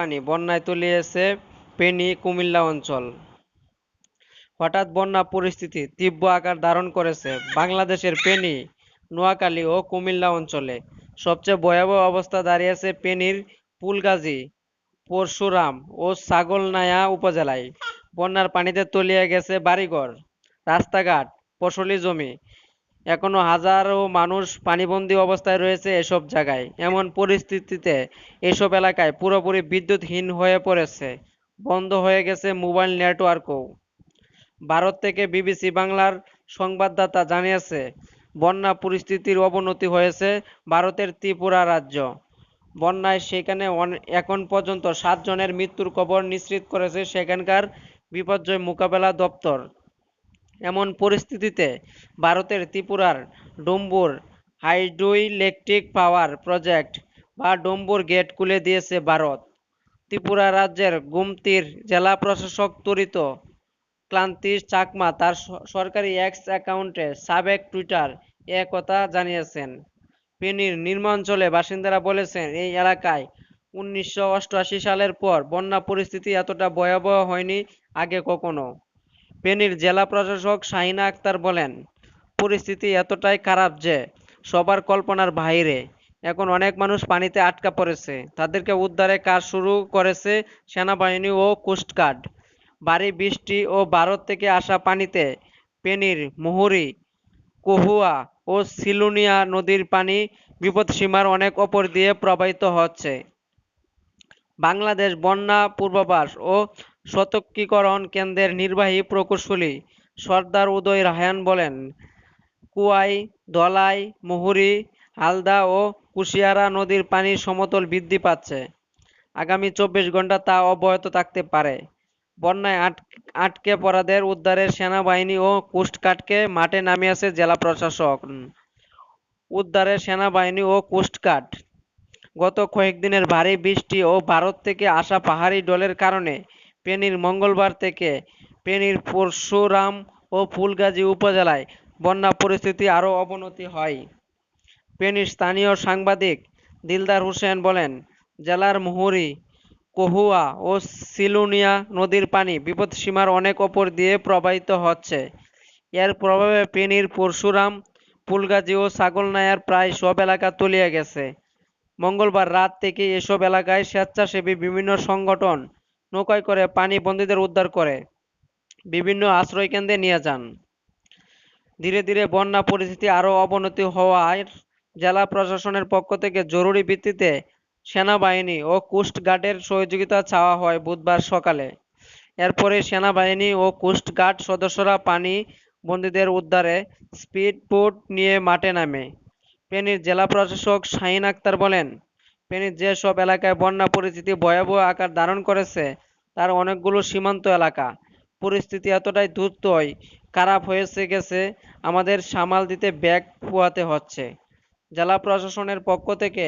পানি বন্যায় তলিয়েছে ফেনী, কুমিল্লা অঞ্চল। হঠাৎ বন্যা পরিস্থিতি তীব্র আকার ধারণ করেছে বাংলাদেশের ফেনী, নোয়াখালী ও কুমিল্লা অঞ্চলে। সবচেয়ে ভয়াবহ অবস্থা দাঁড়িয়েছে ফেনীর ফুলগাজী, পরশুরাম ও ছাগলনায়া উপজেলায়। বন্যার পানিতে তলিয়ে গেছে বাড়িঘর, রাস্তাঘাট, ফসলি জমি এখনও হাজারো মানুষ পানিবন্দী অবস্থায় রয়েছে এসব জায়গায়। এমন পরিস্থিতিতে এসব এলাকায় পুরোপুরি বিদ্যুৎহীন হয়ে পড়েছে। বন্ধ হয়ে গেছে মোবাইল নেটওয়ার্কও। ভারত থেকে বিবিসি বাংলার সংবাদদাতা জানিয়েছে, বন্যা পরিস্থিতির অবনতি হয়েছে ভারতের ত্রিপুরা রাজ্য। বন্যায় সেখানে এখন পর্যন্ত সাত জনের মৃত্যুর খবর নিশ্চিত করেছে সেখানকার বিপর্যয় মোকাবেলা দপ্তর। এমন পরিস্থিতিতে ভারতের ত্রিপুরার ডুম্বুর হাইড্রোইলেকট্রিক পাওয়ার প্রজেক্ট বা ডুম্বুর গেট খুলে দিয়েছে ভারত। ত্রিপুরা রাজ্যের গুমতির জেলা প্রশাসক তরিত ক্লান্তি চাকমা তার সরকারি এক্স অ্যাকাউন্টে সাবেক টুইটার এ কথা জানিয়েছেন। ফেনীর নিম্নাঞ্চলে বাসিন্দারা বলেছেন, এই এলাকায় উনিশশো অষ্টআশি সালের পর বন্যা পরিস্থিতি এতটা ভয়াবহ হয়নি আগে কখনো। ফেনীর জেলা প্রশাসক শাহিনা আক্তার বলেন, পরিস্থিতি এতটাই খারাপ যে সবার কল্পনার বাইরে এখন অনেক মানুষ পানিতে আটকা পড়েছে। তাদেরকে উদ্ধারে কাজ শুরু করেছে সেনাবাহিনী ও কোস্টগার্ড ভারী বৃষ্টি ও ভারত থেকে আসা পানিতে ফেনীর মুহুরী, কহুয়া ও সিলুনিয়া নদীর পানি বিপদসীমার অনেক ওপর দিয়ে প্রবাহিত হচ্ছে। বাংলাদেশ বন্যা পূর্বাভাস ও সতর্কীকরণ কেন্দ্রের নির্বাহী প্রকৌশলী সর্দার উদয় রায়হান বলেন, কুয়াই, ধলাই, মুহুরী, হালদা ও কুশিয়ারা নদীর পানির সমতল বৃদ্ধি পাচ্ছে। আগামী চব্বিশ ঘণ্টা তা অব্যাহত থাকতে পারে। বন্যায় আট আটকে পড়াদের উদ্ধারে সেনাবাহিনী ও কোস্টগার্ডকে মাঠে নামিয়েছে জেলা প্রশাসক। উদ্ধারে সেনাবাহিনী ও কোস্টগার্ড। গত কয়েকদিনের ভারী বৃষ্টি ও ভারত থেকে আসা পাহাড়ি ডলের কারণে ফেনীর মঙ্গলবার থেকে ফেনীর পরশুরাম ও ফুলগাজী উপজেলায় বন্যা পরিস্থিতি আরও অবনতি হয়। ফেনীর স্থানীয় সাংবাদিক দিলদার হোসেন বলেন, জেলার মুহুরী, কহুয়া ও সিলুনিয়া নদীর পানি বিপদসীমার অনেক ওপর দিয়ে প্রবাহিত হচ্ছে। এর প্রভাবে ফেনীর পরশুরাম, ফুলগাজী ও ছাগলনায়ার প্রায় সব এলাকা তলিয়ে গেছে। মঙ্গলবার রাত থেকে এসব এলাকায় স্বেচ্ছাসেবী বিভিন্ন সংগঠন নৌকায় করে পানি বন্দীদের উদ্ধার করে। বিভিন্ন আশ্রয়কেন্দ্রে নিয়ে যান। ধীরে ধীরে বন্যা পরিস্থিতি আরও অবনতি হওয়ায় জেলা প্রশাসনের পক্ষ থেকে জরুরি ভিত্তিতে সেনাবাহিনী ও কোস্টগার্ডের সহযোগিতা চাওয়া হয় বুধবার সকালে। এরপরে সেনাবাহিনী ও কোস্টগার্ড সদস্যরা পানি বন্দীদের উদ্ধারে স্পিড বোট নিয়ে মাঠে নামে। ফেনীর জেলা প্রশাসক শাহিন আক্তার বলেন ফেনীর যেসব এলাকায় বন্যা পরিস্থিতি ভয়াবহ আকার ধারণ করেছে। তার অনেকগুলো সীমান্ত এলাকা। পরিস্থিতি এতটাই দ্রুতই খারাপ হয়েছে গেছে, আমাদের সামাল দিতে ব্যাগ পোয়াতে হচ্ছে। জেলা প্রশাসনের পক্ষ থেকে